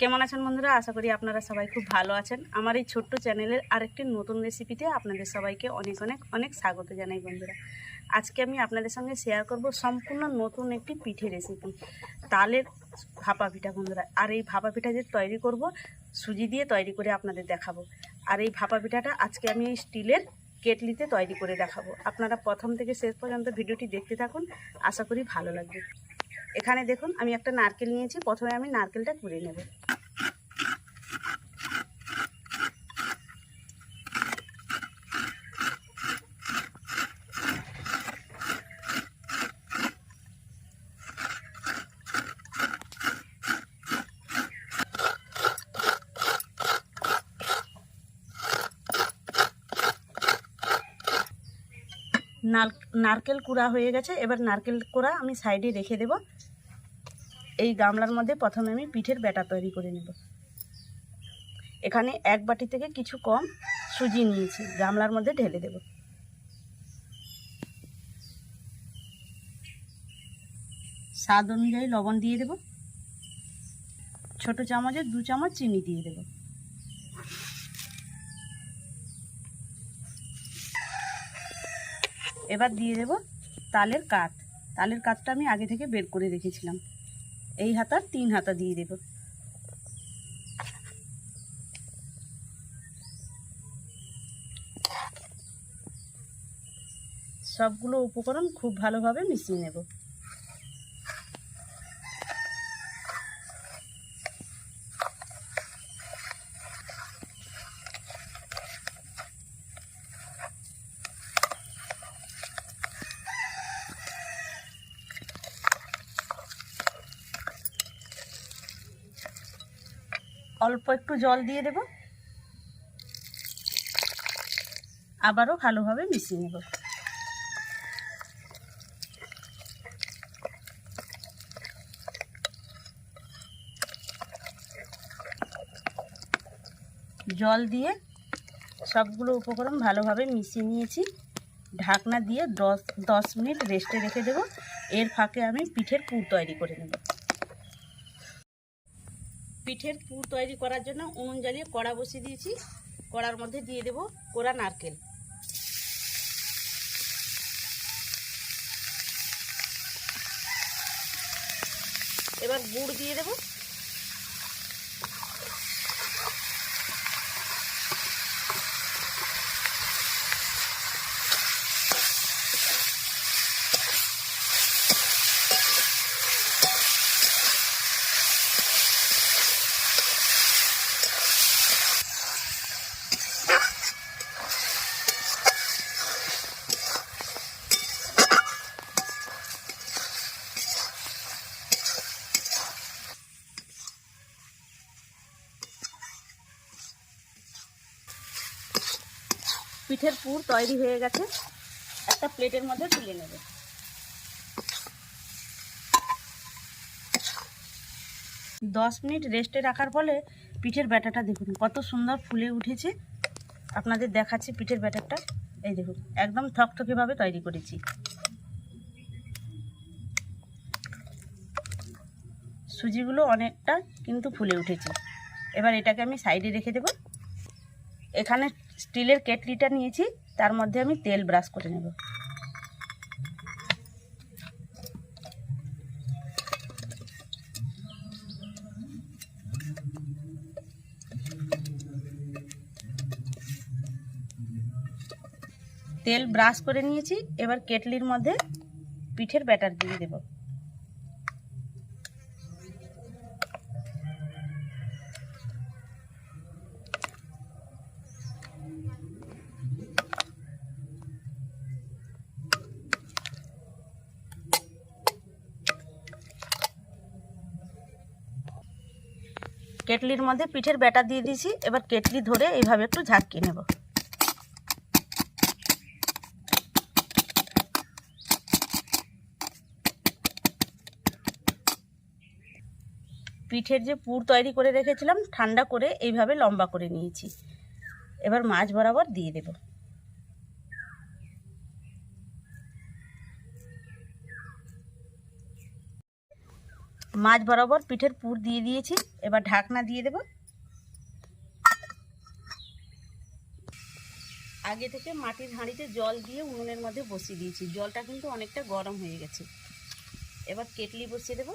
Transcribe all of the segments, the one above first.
কেমন আছেন বন্ধুরা? আশা করি আপনারা সবাই খুব ভালো আছেন। আমার এই ছোট্ট চ্যানেলের আরেকটি নতুন রেসিপিতে আপনাদের সবাইকে অনেক অনেক অনেক স্বাগত জানাই বন্ধুরা। আজকে আমি আপনাদের সঙ্গে শেয়ার করব সম্পূর্ণ নতুন একটি পিঠে রেসিপি তালের ভাপা পিঠা বন্ধুরা। আর এই ভাপা পিঠা যে তৈরি করব, সুজি দিয়ে তৈরি করে আপনাদের দেখাবো। আর এই ভাপা পিঠাটা আজকে আমি এই স্টিলের কেটলিতে তৈরি করে দেখাবো। আপনারা প্রথম থেকে শেষ পর্যন্ত ভিডিওটি দেখতে থাকুন। আশা করি ভালো লাগবে। এখানে দেখুন, আমি একটা নারকেল নিয়েছি, প্রথমে আমি নারকেলটা কুড়ে নেব। নার- নারকেল কুড়া হয়ে গেছে, এবার নারকেল কুড়া আমি সাইডে রেখে দেব। এই গামলার মধ্যে প্রথমে আমি পিঠের ব্যাটার তৈরি করে নেব। এখানে এক বাটি থেকে কিছু কম সুজি নিয়েছি, গামলার মধ্যে ঢেলে দেব। স্বাদ অনুযায়ী লবণ দিয়ে দেব। ছোট চামচের দু চামচ চিনি দিয়ে দেব। এবার দিয়ে দেব তালের কাঠ তালের কাঠটা আমি আগে থেকে বের করে রেখেছিলাম। এই হাতার তিন হাতা দিয়ে দেব। সবগুলো উপকরণ খুব ভালোভাবে মিশিয়ে নেব। অল্প একটু জল দিয়ে দেব। আবারও ভালোভাবে মিশিয়ে নেব। জল দিয়ে সবগুলো উপকরণ ভালোভাবে মিশিয়ে নিয়েছি। ঢাকনা দিয়ে দশ দশ মিনিট রেস্টে রেখে দেব। এর ফাঁকে আমি পিঠের পুর তৈরি করে নেব। পিঠের পুর তৈরি করার জন্য উনুন জ্বালিয়ে কড়া বসিয়ে দিয়েছি। কড়ার মধ্যে দিয়ে দেব কোড়া নারকেল। এবার গুড় দিয়ে দেব। পিঠের পুর তৈরি হয়ে গেছে। একটা প্লেটের মধ্যে তুলে নেব। দশ মিনিট রেস্টে রাখার ফলে পিঠের ব্যাটারটা দেখুন, কত সুন্দর ফুলে উঠেছে। আপনাদের দেখাচ্ছি পিঠের ব্যাটারটা। এই দেখুন, একদম থকথকেভাবে তৈরি করেছি। সুজিগুলো অনেকটা কিন্তু ফুলে উঠেছে। এবার এটাকে আমি সাইডে রেখে দেব। এখানে স্টিলের কেটলিটা নিয়েছি, তার মধ্যে আমি তেল ব্রাশ করে নেব। তেল ব্রাশ করে নিয়েছি, এবার কেটলির মধ্যে পিঠের ব্যাটার দিয়ে দেব। কেটলির মধ্যে পিঠের ব্যাটা দিয়ে দিয়েছি। এবার কেটলি ধরে এইভাবে একটু ঝাঁকিয়ে নেব। পিঠের যে পুর তৈরি করে রেখেছিলাম, ঠান্ডা করে এইভাবে লম্বা করে নিয়েছি। এবার মাছ বরাবর দিয়ে দেব। মাছ বরাবর পিঠের পুর দিয়ে দিয়েছি। এবার ঢাকনা দিয়ে দেব। আগে থেকে মাটির হাঁড়িতে জল দিয়ে উনুনের মধ্যে বসিয়ে দিয়েছি। জলটা কিন্তু অনেকটা গরম হয়ে গেছে। এবার কেটলি বসিয়ে দেব।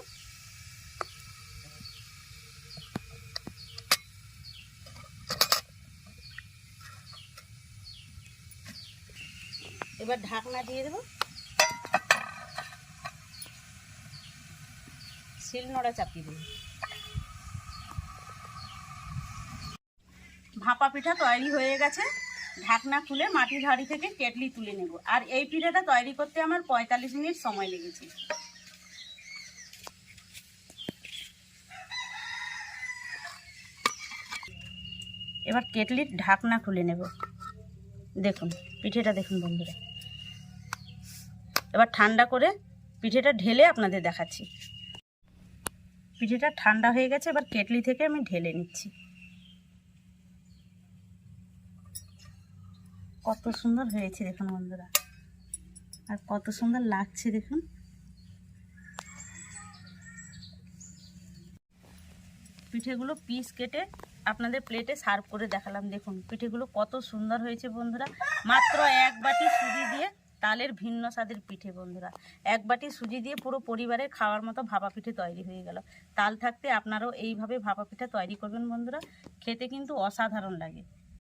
এবার ঢাকনা দিয়ে দেব। শিল নোড়া চাপিয়ে দেব ভাপা পিঠা তৈরি হয়ে গেছে। ঢাকনা খুলে মাটির হাঁড়ি থেকে কেটলি তুলে নেব। আর এই পিঠাটা তৈরি করতে আমার পঁয়তাল্লিশ মিনিট সময় লেগেছে। এবার কেটলির ঢাকনা খুলে নেব। দেখুন, পিঠেটা দেখুন বন্ধুরা। এবার ঠান্ডা করে পিঠেটা ঢেলে আপনাদের দেখাচ্ছি। পিঠেটা ঠান্ডা হয়ে গেছে, এবার কেটলি থেকে আমি ঢেলে নিচ্ছি। কত সুন্দর হয়েছে দেখুন বন্ধুরা। আর কত সুন্দর লাগছে দেখুন। পিঠেগুলো পিস কেটে আপনাদের প্লেটে সার্ভ করে দেখালাম। দেখুন, পিঠেগুলো কত সুন্দর হয়েছে বন্ধুরা। মাত্র এক বাটি তালের ভিন্ন স্বাদের পিঠে, বন্ধুরা। এক বাটি সুজি দিয়ে পুরো পরিবারের খাওয়ার মতো ভাপা পিঠে তৈরি হয়ে গেল। তাল থাকতে আপনারাও এইভাবে ভাপা পিঠে তৈরি করবেন, বন্ধুরা। খেতে কিন্তু অসাধারণ লাগে।